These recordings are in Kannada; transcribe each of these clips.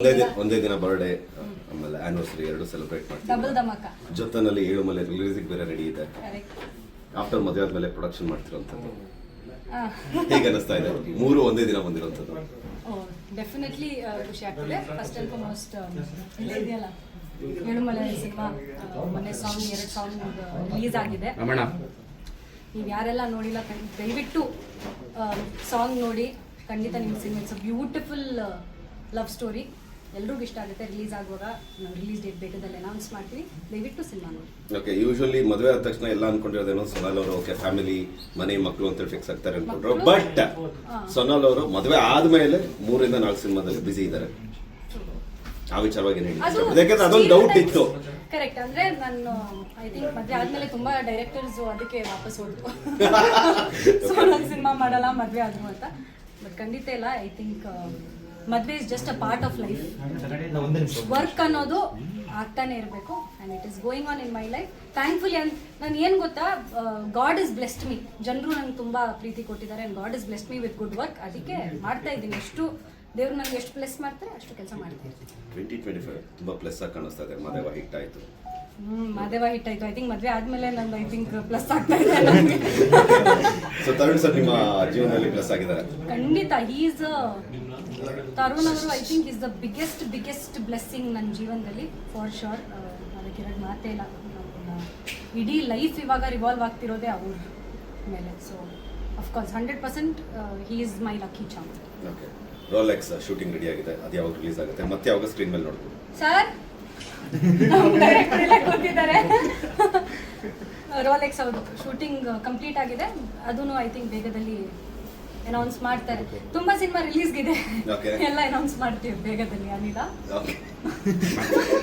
ಒಂದೇ ದಿನ ಒಂದೇ ದಿನ ಬರ್ಡೇ ಆಮೇಲೆ ಆನಿವರ್ಸರಿ ಎರಡು ಸೆಲೆಬ್ರೇಟ್ ಡಬಲ್ ಮಾಡ್ತೀವಿ ಧಮಾಕ. ಜೊತೆನಲ್ಲಿ ಏಳು ಮಲೆ ರಿಲೀಸಿಗೆ ಬೇರೆ ರೆಡಿ ಇದೆ. ಕರೆಕ್ಟ್ ಆಫ್ಟರ್ ಮದುವೆ ಆದ್ಮೇಲೆ ಪ್ರೊಡಕ್ಷನ್ ಮಾಡ್ತಿರೋಂಥದ್ದು. ಹೇಗೆ ಅನಿಸ್ತಾ ಇದೆ? ಮೂರು ಒಂದೇ ದಿನ ಬಂದಿರೋಂಥದ್ದು. ಡೆಫಿನೆಟ್ಲಿ ಖುಷಿ ಆಗ್ತದೆ. ಫಸ್ಟ್ ಆ್ಯಂಡ್ ಫಾರ್ಮೋಸ್ಟ್ ಇದೆಯಲ್ಲ? ಏಳುಮಲೆ ಸಿನಿಮಾ ಮೊನ್ನೆ ಸಾಂಗ್ ಎರಡು ಸಾಂಗ್ ರಿಲೀಸ್ ಆಗಿದೆ. ರಮಣ. ನೀವು ಯಾರೆಲ್ಲ ನೋಡಿಲ್ಲ ಖಂಡ್- ದಯವಿಟ್ಟು ಸಾಂಗ್ ನೋಡಿ. ಖಂಡಿತ ನಿಮ್ಮ cinema it's beautiful love story ಎಲ್ರಿಗೂ ಇಷ್ಟ ಆಗುತ್ತೆ ರಿಲೀಸ್ ಆಗುವಾಗ ನಾವು ರಿಲೀಸ್ ಡೇಟ್ ಬೇಕಾದಲ್ಲಿ ಅನೌನ್ಸ್ ಮಾಡ್ತೀವಿ. ದಯವಿಟ್ಟು ಸಿನಿಮಾ ನೋಡಿ. ಓಕೆ ಯೂಶಲಿ ಮದುವೆ ಆದ ತಕ್ಷಣ ಎಲ್ಲ ಅನ್ಕೊಂಡಿರೋದೇನೋ ಸೊನಾಲ್ ಅವರು ಓಕೆ ಫ್ಯಾಮಿಲಿ ಮನೆ ಮಕ್ಕಳು ಅಂತ ಫಿಕ್ಸ್ ಆಗ್ತಾರೆ ಅನ್ಕೊಂಡ್ರು. ಬಟ್. ಸೊನಾಲ್ ಅವರು ಮದುವೆ ಆದ್ಮೇಲೆ ಮೂರಿಂದ ನಾಲ್ಕು ಸಿನಿಮಾದಲ್ಲಿ ಬಿಸಿ ಇದ್ದಾರೆ. ಆ ವಿಚಾರವಾಗಿ ಏನು ಹೇಳಿ ಯಾಕಂದ್ರೆ ಅದೊಂದು ಡೌಟ್ ಇತ್ತು. ಕರೆಕ್ಟ್ ಅಂದ್ರೆ ನಾನು ಐ ಥಿಂಕ್ ಮದ್ವೆ ಆದ್ಮೇಲೆ ತುಂಬಾ ಡೈರೆಕ್ಟರ್ಸ್ ಅದಕ್ಕೆ ವಾಪಸ್ ಹೋದ್ರು. ಸೊ ನಾನು ಸಿನಿಮಾ ಮಾಡಲ್ಲ ಮದ್ವೆ ಆದ್ರು ಅಂತ. ಬಟ್ ಖಂಡಿತ ಇಲ್ಲ ಐ ಥಿಂಕ್ ಮದ್ವೆ is just a part of life work ಅನ್ನೋದು ಆಗ್ತಾನೆ ಇರಬೇಕು and it is going on in my life thankfully ಅಂತ ನಾನು ಏನು ಗೊತ್ತಾ ಗಾಡ್ ಇಸ್ ಬ್ಲೆಸ್ಡ್ ಮೀ ಜನರು ನಂಗೆ ತುಂಬ ಪ್ರೀತಿ ಕೊಟ್ಟಿದ್ದಾರೆ and God is blessed me with good work ಅದಕ್ಕೆ ಮಾಡ್ತಾ ಇದ್ದೀನಿ. ಎಷ್ಟು ದೇವ್ರು ನನಗೆ ಎಷ್ಟು ಪ್ಲಸ್ ಮಾಡ್ತಾರೆ ಅಷ್ಟು ಕೆಲಸ ಮಾಡ್ತಾ ಇರ್ತೀನಿ ಟ್ವೆಂಟಿ ಟ್ವೆಂಟಿ ಫೈವ್ ತುಂಬಾ ಪ್ಲಸ್ ಆಗಿ ಕಾಣಿಸ್ತಾ ಇದೆ. ಮದುವೆ ಹಿಟ್ ಆಯ್ತು ಹ್ಮ್ ಮಾದೇವ ಹಿಟ್ ಆಯ್ತು ಐ ಥಿಂಕ್ ಮದುವೆ ಆದ್ಮೇಲೆ ನಂದು ಐ ಥಿಂಕ್ ಪ್ಲಸ್ ಆಗ್ತಾ ಇದೆ. ನನಗೆ ಸೊ ತರುಣ್ ಸರ್ ನಿಮ್ಮ ಜೀವನದಲ್ಲಿ ಪ್ಲಸ್ ಆಗಿದ್ದಾರೆ. ಖಂಡಿತ ಈಸ್ ತರುಣ್ ಅವರು I think is the biggest biggest blessing ನನ್ನ ಜೀವನದಲ್ಲಿ ಫಾರ್ ಶೋರ್ ಅದಕ್ಕೆ ಎರಡು ಮಾತೇ ಇಲ್ಲ. ಇಡೀ ಲೈಫ್ ಇವಾಗ ರಿವಾಲ್ವ್ ಆಗ್ತಿರೋದೇ ಅವ್ರ ಮೇಲೆ. So of course hundred percent he is my lucky charm okay Rolex shooting ready ಆಗಿದೆ. ಅದು ಯಾವಾಗ ರಿಲೀಸ್ ಆಗುತ್ತೆ? ಮತ್ತೆ ಯಾವಾಗ ಸ್ಕ್ರೀನ್ ಮೇಲೆ ನೋಡ್ಬೋದು? ಸರ್ ಡೈರೆಕ್ಟರ್ ಎಲ್ಲ ಕೂತಿದ್ದಾರೆ. ರೋಲೆಕ್ಸ್ ಹೌದು ಶೂಟಿಂಗ್ ಕಂಪ್ಲೀಟ್ ಆಗಿದೆ. ಅದೂ ಐ ಥಿಂಕ್ ಬೇಗದಲ್ಲಿ ಅನೌನ್ಸ್ ಮಾಡ್ತಾರೆ. ತುಂಬಾ ಸಿನಿಮಾ ರಿಲೀಸ್ ಇದೆ ಎಲ್ಲ ಅನೌನ್ಸ್ ಮಾಡ್ತೀವಿ ಬೇಗದಲ್ಲಿ ಅನಿಲ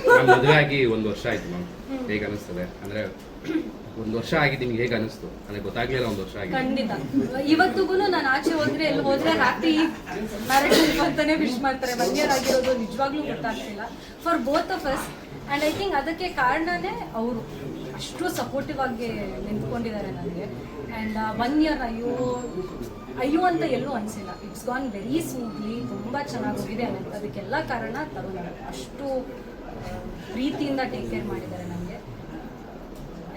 ನಾನು ಮದುವೆ ಆಗಿ ಒಂದು ವರ್ಷ ಆಯ್ತು ಮ್ಯಾಮ್ ಹೇಗೆ ಅನಿಸ್ತದೆ? ಅಂದ್ರೆ ಒಂದು ವರ್ಷ ಆಗಿ ನಿಮ್ಗೆ ಹೇಗೆ ಅನಿಸ್ತು? ಅಂದ್ರೆ ಗೊತ್ತಾಗ್ಲಿಲ್ಲ ಒಂದು ವರ್ಷ ಆಗಿದೆ ಖಂಡಿತ. ಇವತ್ತಿಗೂ ನಾನು ಆಚೆ ಹೋದ್ರೆ ಎಲ್ಲಿ ಹೋದ್ರೆ ಹ್ಯಾಪಿ ಮ್ಯಾರೇಜ್ ಅಂತಾನೆ ವಿಶ್ ಮಾಡ್ತಾರೆ. ಒನ್ ಇಯರ್ ಆಗಿರೋದು ನಿಜವಾಗ್ಲೂ ಗೊತ್ತಾಗ್ತಿಲ್ಲ. For both of us and I think ಅದಕ್ಕೆ ಕಾರಣನೇ ಅವರು. ಅಷ್ಟು ಸಪೋರ್ಟಿವ್ ಆಗಿ ನಿಂತ್ಕೊಂಡಿದ್ದಾರೆ ನನಗೆ. ಆ್ಯಂಡ್ ಒನ್ ಇಯರ್ ಅಯ್ಯೋ ಅಯ್ಯೋ ಅಂತ ಎಲ್ಲೂ ಅನಿಸಿಲ್ಲ. ಇಟ್ಸ್ ಗಾನ್ ವೆರಿ ಸ್ಮೂತ್ಲಿ ತುಂಬ ಚೆನ್ನಾಗಿ ಹೋಗಿದೆ. ಅದಕ್ಕೆಲ್ಲ ಕಾರಣ ತಗೊಂಡ ಅಷ್ಟು ಪ್ರೀತಿಯಿಂದ ಟೇಕ್ ಕೇರ್ ಮಾಡಿದ್ದಾರೆ ನನಗೆ.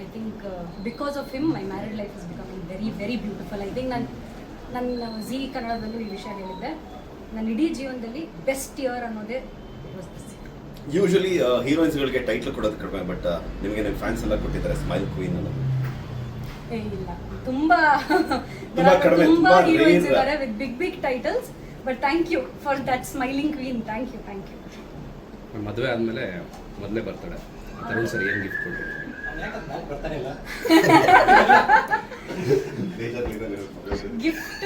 I think because of him my married life is becoming very very beautiful I think ನಾನು, ನನ್ನ ಜಿ ಕನ್ನಡದಲ್ಲೂ ಈ ವಿಷಯ ಹೇಳಿದ್ದೆ. ನನ್ನ ಇಡೀ ಜೀವನದಲ್ಲಿ ಬೆಸ್ಟ್ ಇಯರ್ ಅನ್ನೋದೇ. ಯೂಶಲಿ ಹೀರೋಯಿನ್ಸ್ಗಳಿಗೆ ಟೈಟ್ಲ್ ಕೊಡೋದು ಕಡಿಮೆ ಬಟ್ ನಿಮಗೆ ನಿಮ್ಮ ಫ್ಯಾನ್ಸ್ ಎಲ್ಲ ಕೊಟ್ಟಿದ್ದಾರೆ ಸ್ಮೈಲ್ ಕ್ವೀನ್ ಅನ್ನೋದು ಏ ಇಲ್ಲ. ತುಂಬಾ ತುಂಬಾ ಕಡಿಮೆ, ತುಂಬಾ ತುಂಬಾ ಹೀರೋಯಿನ್ಸ್ rare. ಇದ್ದಾರೆ with big big titles but thank you for that smiling queen thank you thank you ಮದುವೆ ಆದಮೇಲೆ ಮೊದಲೇ ಬರ್ತಾಳೆ ತರುಣ್ ಸರ್ ಏನು ಗಿಫ್ಟ್ ಕೊಟ್ಟರು ಗಿಫ್ಟ್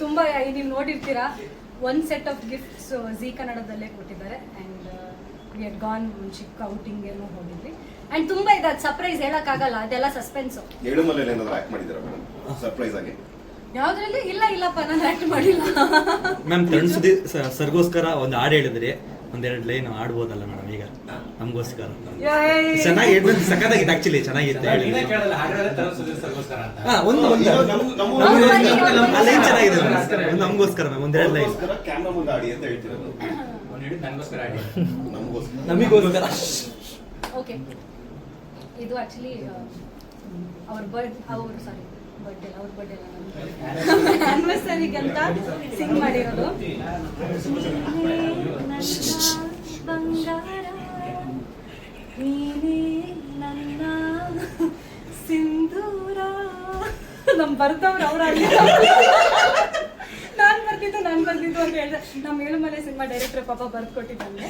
ತುಂಬಾ ನೀವು ನೋಡಿರ್ತೀರಾ? ಒಂದ್ ಸೆಟ್ ಆಫ್ ಗಿಫ್ಟ್ಸ್ ಜಿ ಕನ್ನಡದಲ್ಲೇ ಕೊಟ್ಟಿದ್ದಾರೆ. ವಿ ಹಡ್ ಗಾನ್ ಚಿಕ್ಕ ಔಟಿಂಗ್ ಏನೋ ಹೋಗಿದ್ವಿ. ಅಂಡ್ ತುಂಬಾ ಇದೆ ಅದು ಸರ್ಪ್ರೈಸ್ ಹೇಳಕ್ಕಾಗಲ್ಲ ಅದೆಲ್ಲ ಸಸ್ಪೆನ್ಸ್ ಏಳು ಮಲೆ ಏನಾದ್ರು ಆಕ್ಟ್ ಮಾಡಿದ್ದೀರಾ ಮೇಡಮ್ ಸರ್ಪ್ರೈಸ್ ಆಗಿ. ಯಾವ್ದ್ರಲ್ಲಿ? ಇಲ್ಲ ಇಲ್ಲಪ್ಪ ನಾನು ಆಕ್ಟ್ ಮಾಡಿಲ್ಲ. ಮ್ಯಾಮ್ ತರುಣ್ ಸುದಿ ಸರ್ಗೋಸ್ಕರ ಒಂದು ಹಾಡು ಹೇಳಿದ್ರಿ. ಒಂದೆರಡು ಲೈನ್ ಆಡ್ಬೋದಲ್ಲ ಮೇಡಮ್ ಈಗ? ನಮಗೋಸ್ಕರ. ಚೆನ್ನಾಗಿ ಹೇಳ್ಬೇಕು ಸಖತ್ತಾಗಿತ್ತು ಆಕ್ಚುಲಿ ಚೆನ್ನಾಗಿತ್ತು ಹೇಳಿ ಹಾ, ಒಂದು ಒಂದು. ಲೈನ್ ಚೆನ್ನಾಗಿದೆ. ನಮಗೋಸ್ಕರ ಮ್ಯಾಮ್ ಒಂದೆರಡು ಲೈನ್. ನಮಗೋಸ್ಕರ ಕ್ಯಾಮ್ರಾ ಮುಂದೆ ಆಡಿ ಅಂತ ಹೇಳ್ತಿರೋದು. ನಮಗೋಸ್ಕರ. ನಮಗೋಸ್ಕರ. ಓಕೆ ಇದು ಆಕ್ಚುಲಿ ಅವ್ರ ಬರ್ಡ್ ಅವ್ರ ಸಾರಿ ಬರ್ಡೇ ಅವ್ರ ಬರ್ಡೇ ಅಲ್ಲ ಆನಿವರ್ಸರಿಗೆ ಅಂತ ಸಿಂಗ್ ಮಾಡಿರೋದು. ಬಂಗಾರ ನೀನೇ ನನ್ನ ಸಿಂಧೂರ. ನಮ್ ಬರ್ತವ್ರು ಅವ್ರ ಬರ್ತಿದ್ದು ನಾನ್ ಬರ್ತಿದ್ದು ಅಂತ ಹೇಳಿದ್ರೆ ನಮ್ಮ ಏಳುಮಲೆ ಸಿನಿಮಾ ಡೈರೆಕ್ಟರ್ ಪಾಪ ಬರ್ದು ಕೊಟ್ಟಿದ್ದಾನೆ.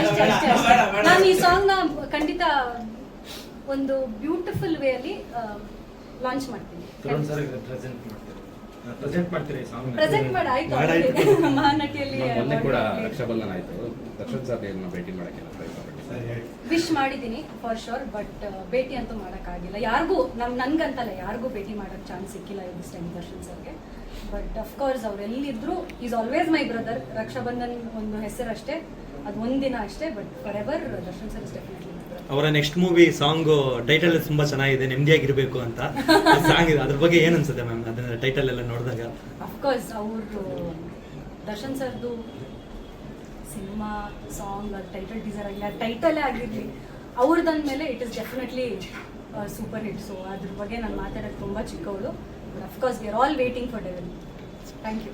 ಅಷ್ಟೇ, ಅಷ್ಟೇ, ಅಷ್ಟೇ. ನಾನು ಈ ಸಾಂಗ್ನ ಖಂಡಿತ ಒಂದು ಬ್ಯೂಟಿಫುಲ್ ವೇ ಅಲ್ಲಿ ಲಾಂಚ್ ಮಾಡ್ತೀನಿ. ಪ್ರೆಸೆಂಟ್ ಮಾಡ್ತೀರಿ ಸಾಂಗ್ ಪ್ರೆಸೆಂಟ್ ಮಾಡಿ ಆಯ್ತು. ಮಹಾನಟಿಯಲ್ಲಿ ಮೊನ್ನೆ ಕೂಡ ರಕ್ಷಾಬಂಧನ ಆಯ್ತು. ದರ್ಶನ್ ಸರ್ ಏನು ಭೇಟಿ ಮಾಡಕ್ಕೆ ಟ್ರೈ ಮಾಡಿ ವಿಶ್ ಮಾಡಿದ್ದೀನಿ ಫಾರ್ ಶೋರ್ ಬಟ್ ಭೇಟಿ ಅಂತೂ ಮಾಡೋಕ್ಕಾಗಿಲ್ಲ. ಯಾರಿಗೂ ನಮ್ ನನ್ಗಂತಲ್ಲ ಯಾರಿಗೂ ಭೇಟಿ ಮಾಡೋಕ್ಕೆ ಚಾನ್ಸ್ ಸಿಕ್ಕಿಲ್ಲ ಇದು ಟೈಮ್ ದರ್ಶನ್ ಸರ್ಗೆ. ಬಟ್ ಅಫ್ಕೋರ್ಸ್ ಅವ್ರು ಎಲ್ಲಿದ್ರು is always my brother Rakshabandhan ಒಂದು ಹೆಸರಷ್ಟೇ ಅದು ಒಂದಿನ ಅಷ್ಟೇ but forever Darshan sir is definitely ಅವರ ನೆಕ್ಸ್ಟ್ ಮೂವಿ ಸಾಂಗ್ ಟೈಟಲ್ ತುಂಬಾ ಚೆನ್ನಾಗಿದೆ ನೆಮ್ಮದಿಯಾಗಿರ್ಬೇಕು ಅಂತ. ಸಾಂಗ್ ಇದೆ. ಅದ್ರ ಬಗ್ಗೆ ಏನು ಅನ್ಸುತ್ತೆ ಮ್ಯಾಮ್ ಅದನ್ನ ಟೈಟಲ್ ಎಲ್ಲ ನೋಡಿದಾಗ. ಅಫ್ಕೋರ್ಸ್ ಅವರು ದರ್ಶನ್ ಸರ್ದು ಸಿನಿಮಾ ಸಾಂಗ್ ಟೈಟಲ್ ಟೀಸರ್ ಆಗಲಿ ಆ ಟೈಟಲೇ ಆಗಿರಲಿ ಮೇಲೆ it is definitely super hit so ಅದ್ರ ಬಗ್ಗೆ ನಾನು ಮಾತಾಡೋದು ತುಂಬ ಚಿಕ್ಕವಳು. Of course we are all waiting for Devil thank you